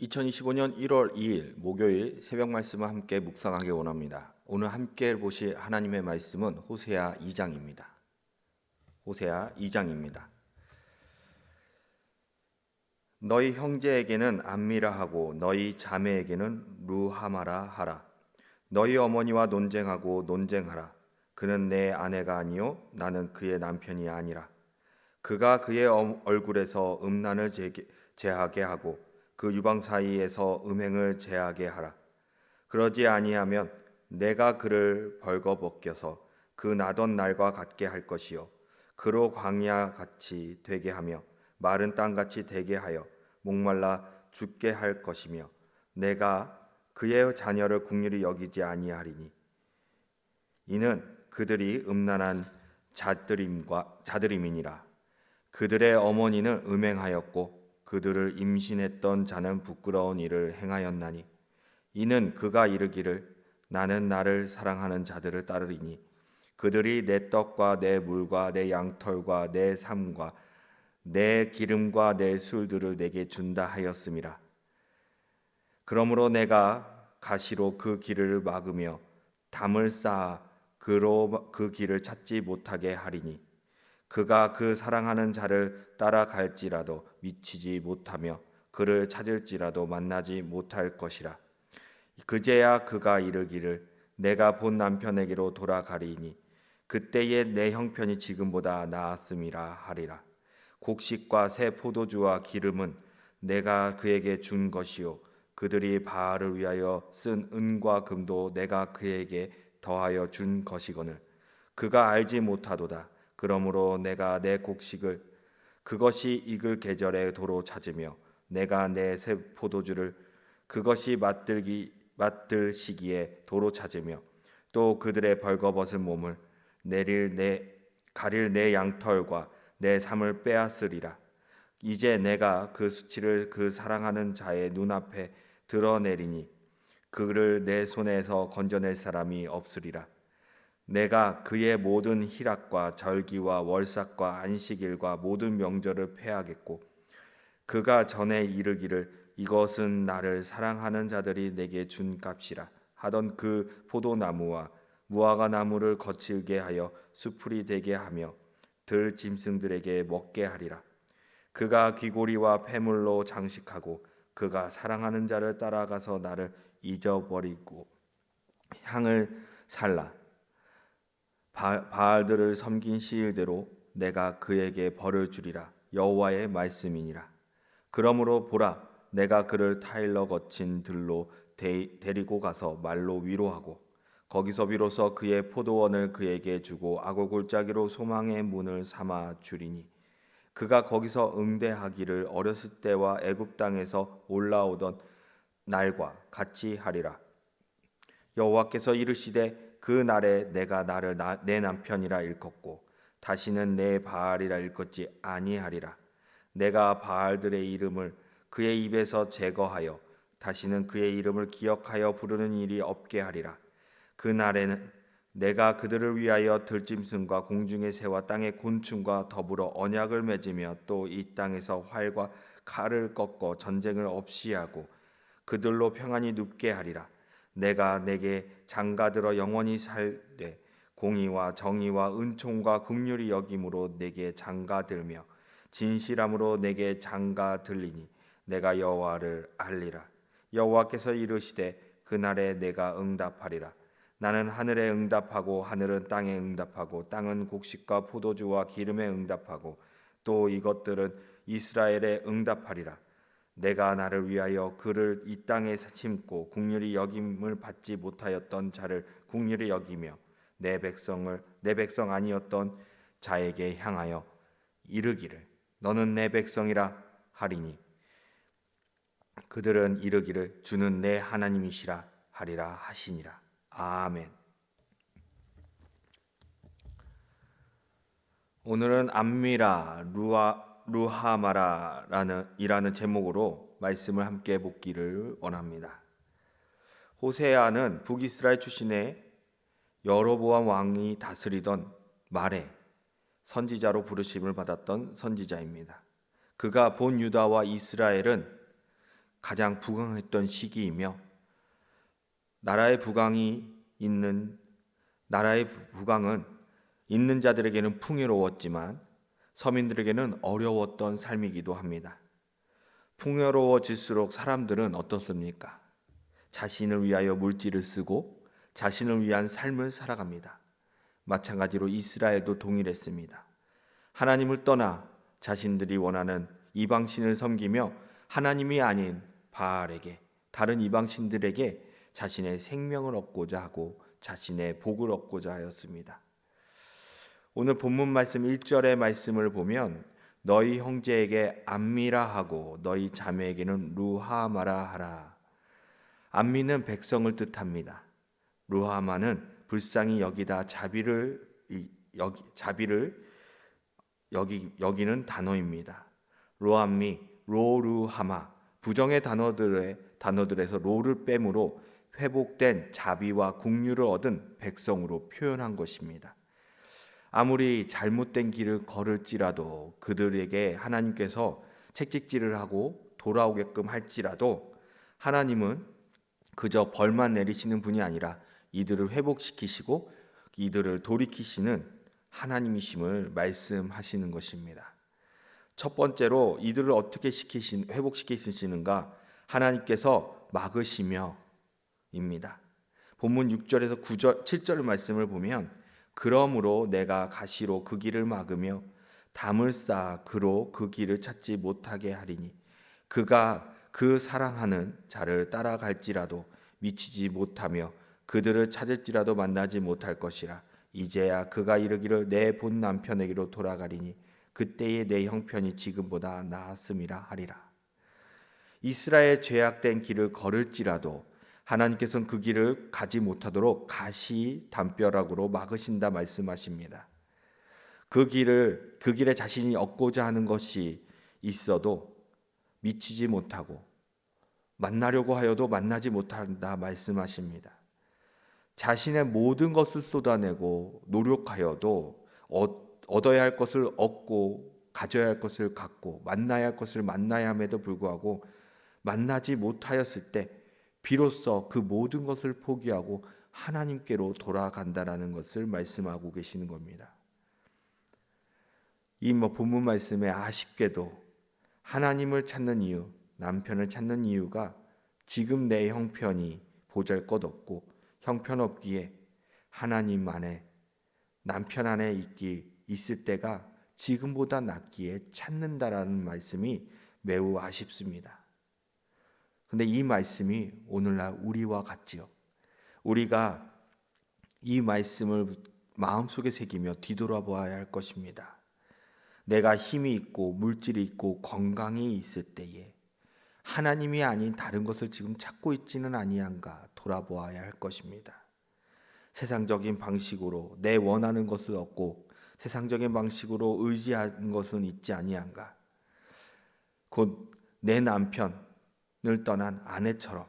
2025년 1월 2일 목요일 새벽 말씀을 함께 묵상하기 원합니다. 오늘 함께 보실 하나님의 말씀은 호세아 2장입니다. 호세아 2장입니다. 너희 형제에게는 안미라 하고 너희 자매에게는 루하마라 하라. 너희 어머니와 논쟁하고 논쟁하라. 그는 내 아내가 아니요 나는 그의 남편이 아니라. 그가 그의 어- 얼굴에서 음란을 제하게 하고 그 유방 사이에서 음행을 제하게 하라. 그러지 아니하면 내가 그를 벌거 벗겨서 그 나던 날과 같게 할 것이요. 그로 광야 같이 되게 하며 마른 땅 같이 되게 하여 목말라 죽게 할 것이며 내가 그의 자녀를 국률이 여기지 아니하리니. 이는 그들이 음란한 자들임과 자들임이니라. 그들의 어머니는 음행하였고 그들을 임신했던 자는 부끄러운 일을 행하였나니 이는 그가 이르기를 나는 나를 사랑하는 자들을 따르리니 그들이 내 떡과 내 물과 내 양털과 내 삶과 내 기름과 내 술들을 내게 준다 하였음이라 그러므로 내가 가시로 그 길을 막으며 담을 쌓아 그로 그 길을 찾지 못하게 하리니 그가 그 사랑하는 자를 따라갈지라도 미치지 못하며 그를 찾을지라도 만나지 못할 것이라. 그제야 그가 이르기를 내가 본 남편에게로 돌아가리니 그때에 내 형편이 지금보다 나았음이라 하리라. 곡식과 새 포도주와 기름은 내가 그에게 준 것이요 그들이 바알을 위하여 쓴 은과 금도 내가 그에게 더하여 준 것이거늘 그가 알지 못하도다. 그러므로 내가 내 곡식을 그것이 익을 계절에 도로 찾으며 내가 내 새 포도주를 그것이 맛들기 맛들 시기에 도로 찾으며 또 그들의 벌거벗은 몸을 내릴 내 가릴 내 양털과 내 삶을 빼앗으리라. 이제 내가 그 수치를 그 사랑하는 자의 눈앞에 드러내리니 그를 내 손에서 건져낼 사람이 없으리라 내가 그의 모든 희락과 절기와 월삭과 안식일과 모든 명절을 패하겠고 그가 전에 이르기를 이것은 나를 사랑하는 자들이 내게 준 값이라 하던 그 포도나무와 무화과 나무를 거칠게 하여 수풀이 되게 하며 들 짐승들에게 먹게 하리라. 그가 귀고리와 폐물로 장식하고 그가 사랑하는 자를 따라가서 나를 잊어버리고 향을 살라 바, 바알들을 섬긴 시일대로 내가 그에게 벌을 주리라. 여호와의 말씀이니라. 그러므로 보라 내가 그를 타일러 거친 들로 데, 데리고 가서 말로 위로하고 거기서 비로소 그의 포도원을 그에게 주고 악을 골짜기로 소망의 문을 삼아 주리니 그가 거기서 응대하기를 어렸을 때와 애굽 땅에서 올라오던 날과 같이 하리라. 여호와께서 이르시되 그 날에 내가 나를 나, 내 남편이라 일컫고 다시는 내 바알이라 일컫지 아니하리라. 내가 바알들의 이름을 그의 입에서 제거하여 다시는 그의 이름을 기억하여 부르는 일이 없게 하리라. 그 날에는 내가 그들을 위하여 들짐승과 공중의 새와 땅의 곤충과 더불어 언약을 맺으며 또 이 땅에서 활과 칼을 꺾어 전쟁을 없이 하고 그들로 평안히 눕게 하리라 내가 내게 장가들어 영원히 살되 공의와 정의와 은총과 긍휼이 여김으로 내게 장가들며 진실함으로 내게 장가들리니 내가 여호와를 알리라. 여호와께서 이르시되 그날에 내가 응답하리라. 나는 하늘에 응답하고 하늘은 땅에 응답하고 땅은 곡식과 포도주와 기름에 응답하고 또 이것들은 이스라엘에 응답하리라 내가 나를 위하여 그를 이 땅에 심고 국률이 여김을 받지 못하였던 자를 국률이 여기며 내 백성을 내 백성 아니었던 자에게 향하여 이르기를 너는 내 백성이라 하리니 그들은 이르기를 주는 내 하나님이시라 하리라 하시니라 아멘. 오늘은 안미라 루아 루하마라라는 이라는 제목으로 말씀을 함께 보기를 원합니다. 호세아는 북이스라엘 출신의 여로보암 왕이 다스리던 말에 선지자로 부르심을 받았던 선지자입니다. 그가 본 유다와 이스라엘은 가장 부강했던 시기이며 나라의 부강이 있는 나라의 부강은 있는 자들에게는 풍요로웠지만 서민들에게는 어려웠던 삶이기도 합니다. 풍요로워질수록 사람들은 어떻습니까? 자신을 위하여 물질을 쓰고 자신을 위한 삶을 살아갑니다. 마찬가지로 이스라엘도 동일했습니다. 하나님을 떠나 자신들이 원하는 이방신을 섬기며 하나님이 아닌 바알에게 다른 이방신들에게 자신의 생명을 얻고자 하고 자신의 복을 얻고자 하였습니다. 오늘 본문 말씀 1절의 말씀을 보면 너희 형제에게 안미라 하고 너희 자매에게는 루하마라 하라. 안미는 백성을 뜻합니다. 루하마는 불쌍히 여기다 자비를 여기 자비를 여기 여기는 단어입니다. 로암미, 로루하마 부정의 단어들의 단어들에서 로를 빼므로 회복된 자비와 국류를 얻은 백성으로 표현한 것입니다. 아무리 잘못된 길을 걸을지라도 그들에게 하나님께서 책찍질을 하고 돌아오게끔 할지라도 하나님은 그저 벌만 내리시는 분이 아니라 이들을 회복시키시고 이들을 돌이키시는 하나님이심을 말씀하시는 것입니다. 첫 번째로 이들을 어떻게 시키신 회복시키시는가? 하나님께서 막으시며입니다. 본문 6절에서 9절 7절 말씀을 보면 그러므로 내가 가시로 그 길을 막으며 담을 쌓아 그로 그 길을 찾지 못하게 하리니 그가 그 사랑하는 자를 따라갈지라도 미치지 못하며 그들을 찾을지라도 만나지 못할 것이라. 이제야 그가 이르기를 내 본 남편에게로 돌아가리니 그때의 내 형편이 지금보다 나았음이라 하리라. 이스라엘 죄악된 길을 걸을지라도 하나님께서는 그 길을 가지 못하도록 가시 담벼락으로 막으신다 말씀하십니다. 그 길을 그 길에 자신이 얻고자 하는 것이 있어도 미치지 못하고 만나려고 하여도 만나지 못한다 말씀하십니다. 자신의 모든 것을 쏟아내고 노력하여도 얻어야 할 것을 얻고 가져야 할 것을 갖고 만나야 할 것을 만나야 함에도 불구하고 만나지 못하였을 때 비로소 그 모든 것을 포기하고 하나님께로 돌아간다라는 것을 말씀하고 계시는 겁니다. 이 뭐 본문 말씀에 아쉽게도 하나님을 찾는 이유, 남편을 찾는 이유가 지금 내 형편이 보잘것없고 형편없기에 하나님 안에 남편 안에 있기 있을 때가 지금보다 낫기에 찾는다라는 말씀이 매우 아쉽습니다. 근데 이 말씀이 오늘날 우리와 같지요. 우리가 이 말씀을 마음속에 새기며 뒤돌아보아야 할 것입니다. 내가 힘이 있고 물질이 있고 건강이 있을 때에 하나님이 아닌 다른 것을 지금 찾고 있지는 아니한가 돌아보아야 할 것입니다. 세상적인 방식으로 내 원하는 것을 얻고 세상적인 방식으로 의지한 것은 있지 아니한가. 곧 내 남편, 을 떠난 아내처럼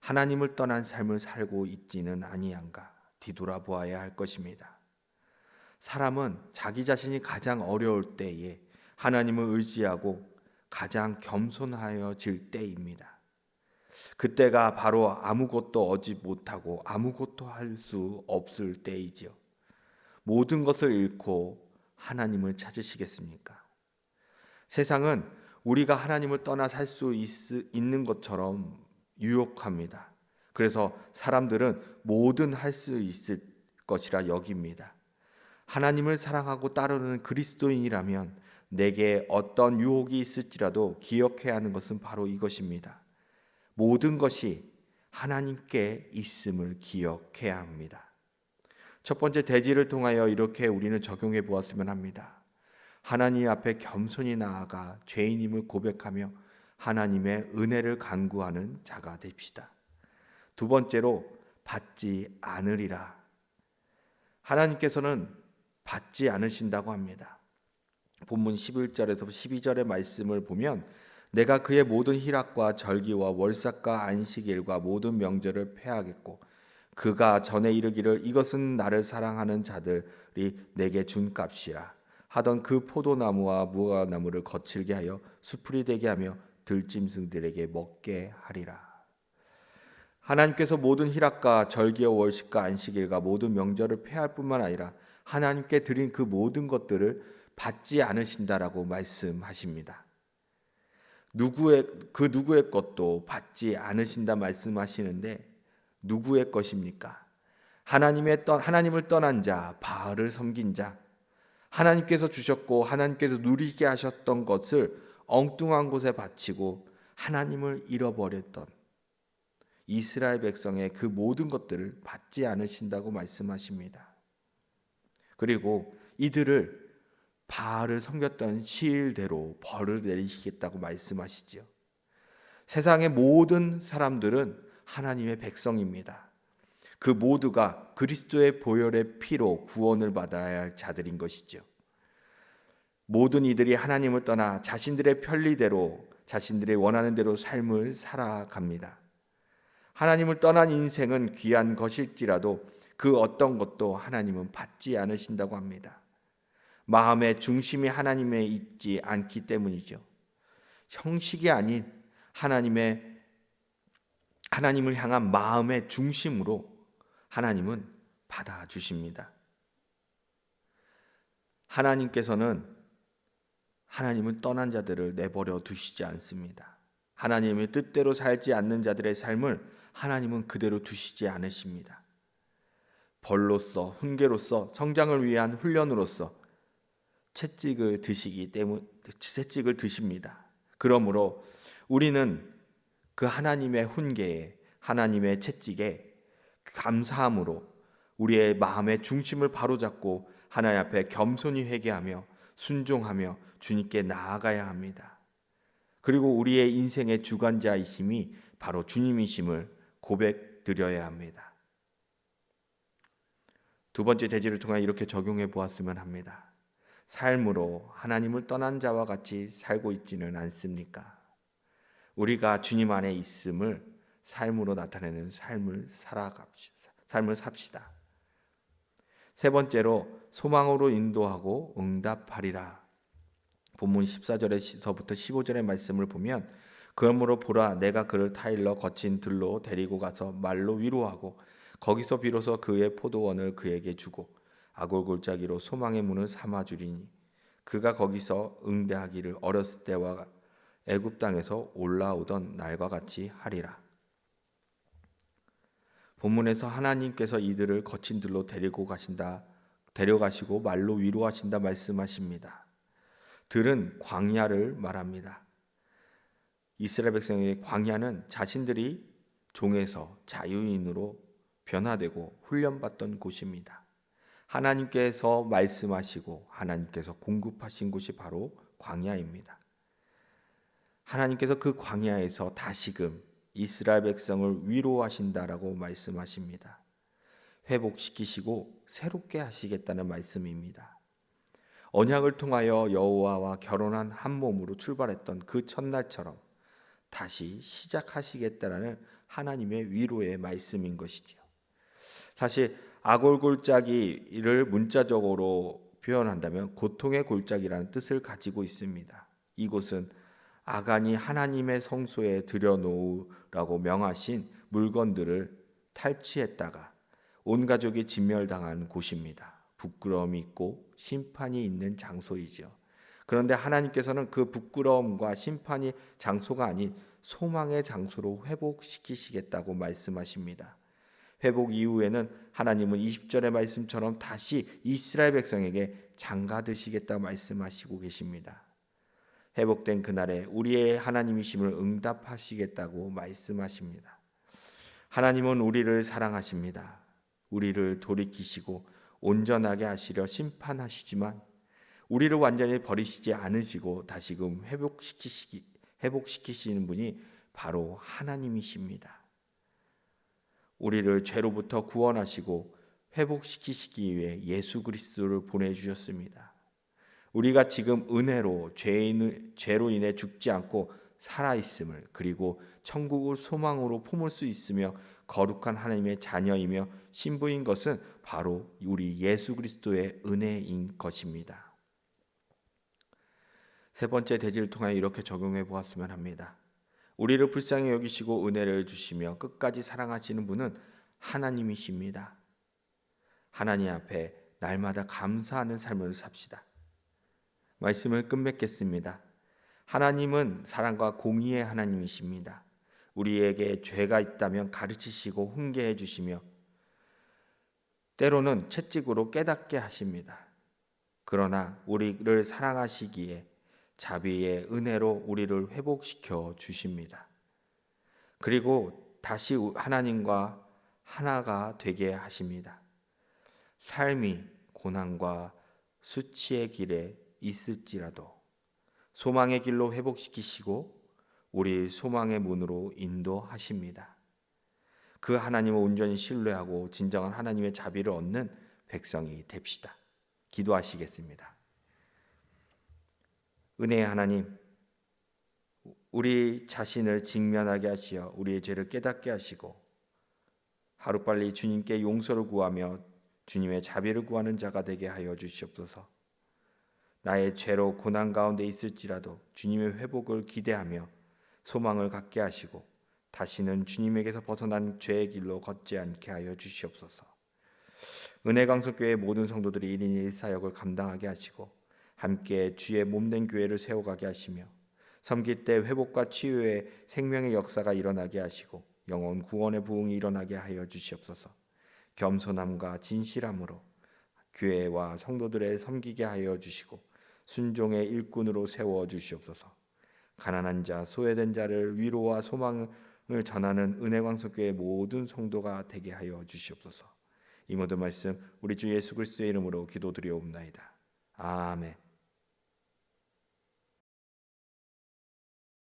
하나님을 떠난 삶을 살고 있지는 아니한가 뒤돌아보아야 할 것입니다. 사람은 자기 자신이 가장 어려울 때에 하나님을 의지하고 가장 겸손하여질 때입니다. 그때가 바로 아무것도 얻지 못하고 아무것도 할 수 없을 때이지요. 모든 것을 잃고 하나님을 찾으시겠습니까? 세상은 우리가 하나님을 떠나 살 수 있는 것처럼 유혹합니다. 그래서 사람들은 뭐든 할 수 있을 것이라 여깁니다. 하나님을 사랑하고 따르는 그리스도인이라면 내게 어떤 유혹이 있을지라도 기억해야 하는 것은 바로 이것입니다. 모든 것이 하나님께 있음을 기억해야 합니다. 첫 번째 대지를 통하여 이렇게 우리는 적용해 보았으면 합니다. 하나님 앞에 겸손히 나아가 죄인임을 고백하며 하나님의 은혜를 간구하는 자가 됩시다. 두 번째로 받지 않으리라. 하나님께서는 받지 않으신다고 합니다. 본문 11절에서 12절의 말씀을 보면 내가 그의 모든 희락과 절기와 월삭과 안식일과 모든 명절을 폐하겠고 그가 전에 이르기를 이것은 나를 사랑하는 자들이 내게 준 값이라 하던 그 포도나무와 무화과나무를 거칠게 하여 수풀이 되게 하며 들짐승들에게 먹게 하리라. 하나님께서 모든 희락과 절기와 월식과 안식일과 모든 명절을 폐할 뿐만 아니라 하나님께 드린 그 모든 것들을 받지 않으신다라고 말씀하십니다. 누구의 그 누구의 것도 받지 않으신다 말씀하시는데 누구의 것입니까? 하나님의 떠 하나님을 떠난 자, 바알을 섬긴 자, 하나님께서 주셨고 하나님께서 누리게 하셨던 것을 엉뚱한 곳에 바치고 하나님을 잃어버렸던 이스라엘 백성의 그 모든 것들을 받지 않으신다고 말씀하십니다. 그리고 이들을 바알을 섬겼던 시일대로 벌을 내리시겠다고 말씀하시지요. 세상의 모든 사람들은 하나님의 백성입니다. 그 모두가 그리스도의 보혈의 피로 구원을 받아야 할 자들인 것이죠. 모든 이들이 하나님을 떠나 자신들의 편리대로 자신들의 원하는 대로 삶을 살아갑니다. 하나님을 떠난 인생은 귀한 것일지라도 그 어떤 것도 하나님은 받지 않으신다고 합니다. 마음의 중심이 하나님에 있지 않기 때문이죠. 형식이 아닌 하나님의 하나님을 향한 마음의 중심으로 하나님은 받아 주십니다. 하나님께서는 하나님을 떠난 자들을 내버려 두시지 않습니다. 하나님의 뜻대로 살지 않는 자들의 삶을 하나님은 그대로 두시지 않으십니다. 벌로서 훈계로서 성장을 위한 훈련으로서 채찍을 드시기 때문 채찍을 드십니다. 그러므로 우리는 그 하나님의 훈계에 하나님의 채찍에 감사함으로 우리의 마음의 중심을 바로잡고 하나님 앞에 겸손히 회개하며 순종하며 주님께 나아가야 합니다. 그리고 우리의 인생의 주관자이심이 바로 주님이심을 고백드려야 합니다. 두 번째 대지를 통해 이렇게 적용해 보았으면 합니다. 삶으로 하나님을 떠난 자와 같이 살고 있지는 않습니까? 우리가 주님 안에 있음을 삶으로 나타내는 삶을 살아갑시다. 삶을 삽시다. 세 번째로 소망으로 인도하고 응답하리라. 본문 14절에서부터 15절의 말씀을 보면 그러므로 보라 내가 그를 타일러 거친 들로 데리고 가서 말로 위로하고 거기서 비로소 그의 포도원을 그에게 주고 아골골짜기로 소망의 문을 삼아 주리니 그가 거기서 응대하기를 어렸을 때와 애굽 땅에서 올라오던 날과 같이 하리라. 본문에서 하나님께서 이들을 거친 들로 데리고 가신다. 데려가시고 말로 위로하신다 말씀하십니다. 들은 광야를 말합니다. 이스라엘 백성의 광야는 자신들이 종에서 자유인으로 변화되고 훈련받던 곳입니다. 하나님께서 말씀하시고 하나님께서 공급하신 곳이 바로 광야입니다. 하나님께서 그 광야에서 다시금 이스라엘 백성을 위로하신다라고 말씀하십니다. 회복시키시고 새롭게 하시겠다는 말씀입니다. 언약을 통하여 여호와와 결혼한 한 몸으로 출발했던 그 첫날처럼 다시 시작하시겠다라는 하나님의 위로의 말씀인 것이지요. 사실 아골 골짜기를 문자적으로 표현한다면 고통의 골짜기라는 뜻을 가지고 있습니다. 이곳은 아간이 하나님의 성소에 들여놓으라고 명하신 물건들을 탈취했다가 온 가족이 진멸당한 곳입니다. 부끄러움이 있고 심판이 있는 장소이죠. 그런데 하나님께서는 그 부끄러움과 심판이 장소가 아닌 소망의 장소로 회복시키시겠다고 말씀하십니다. 회복 이후에는 하나님은 20절의 말씀처럼 다시 이스라엘 백성에게 장가 드시겠다 말씀하시고 계십니다. 회복된 그날에 우리의 하나님이심을 응답하시겠다고 말씀하십니다. 하나님은 우리를 사랑하십니다. 우리를 돌이키시고 온전하게 하시려 심판하시지만 우리를 완전히 버리시지 않으시고 다시금 회복시키시기 회복시키시는 분이 바로 하나님이십니다. 우리를 죄로부터 구원하시고 회복시키시기 위해 예수 그리스도를 보내 주셨습니다. 우리가 지금 은혜로 죄인, 죄로 인해 죽지 않고 살아 있음을 그리고 천국을 소망으로 품을 수 있으며 거룩한 하나님의 자녀이며 신부인 것은 바로 우리 예수 그리스도의 은혜인 것입니다. 세 번째 대지를 통하여 이렇게 적용해 보았으면 합니다. 우리를 불쌍히 여기시고 은혜를 주시며 끝까지 사랑하시는 분은 하나님이십니다. 하나님 앞에 날마다 감사하는 삶을 삽시다. 말씀을 끝맺겠습니다. 하나님은 사랑과 공의의 하나님이십니다. 우리에게 죄가 있다면 가르치시고 훈계해 주시며 때로는 채찍으로 깨닫게 하십니다. 그러나 우리를 사랑하시기에 자비의 은혜로 우리를 회복시켜 주십니다. 그리고 다시 하나님과 하나가 되게 하십니다. 삶이 고난과 수치의 길에 있을지라도 소망의 길로 회복시키시고 우리 소망의 문으로 인도하십니다. 그 하나님을 온전히 신뢰하고 진정한 하나님의 자비를 얻는 백성이 됩시다. 기도하시겠습니다. 은혜의 하나님, 우리 자신을 직면하게 하시어 우리의 죄를 깨닫게 하시고 하루빨리 주님께 용서를 구하며 주님의 자비를 구하는 자가 되게 하여 주시옵소서. 나의 죄로 고난 가운데 있을지라도 주님의 회복을 기대하며 소망을 갖게 하시고 다시는 주님에게서 벗어난 죄의 길로 걷지 않게 하여 주시옵소서. 은혜강석교회 모든 성도들이 1인 1사역을 감당하게 하시고 함께 주의 몸된 교회를 세워가게 하시며 섬길 때 회복과 치유의 생명의 역사가 일어나게 하시고 영혼 구원의 부흥이 일어나게 하여 주시옵소서. 겸손함과 진실함으로 교회와 성도들의 섬기게 하여 주시고 순종의 일꾼으로 세워 주시옵소서. 가난한 자, 소외된 자를 위로와 소망을 전하는 은혜광석교회 모든 성도가 되게 하여 주시옵소서. 이 모든 말씀 우리 주 예수 그리스도의 이름으로 기도드리옵나이다. 아멘.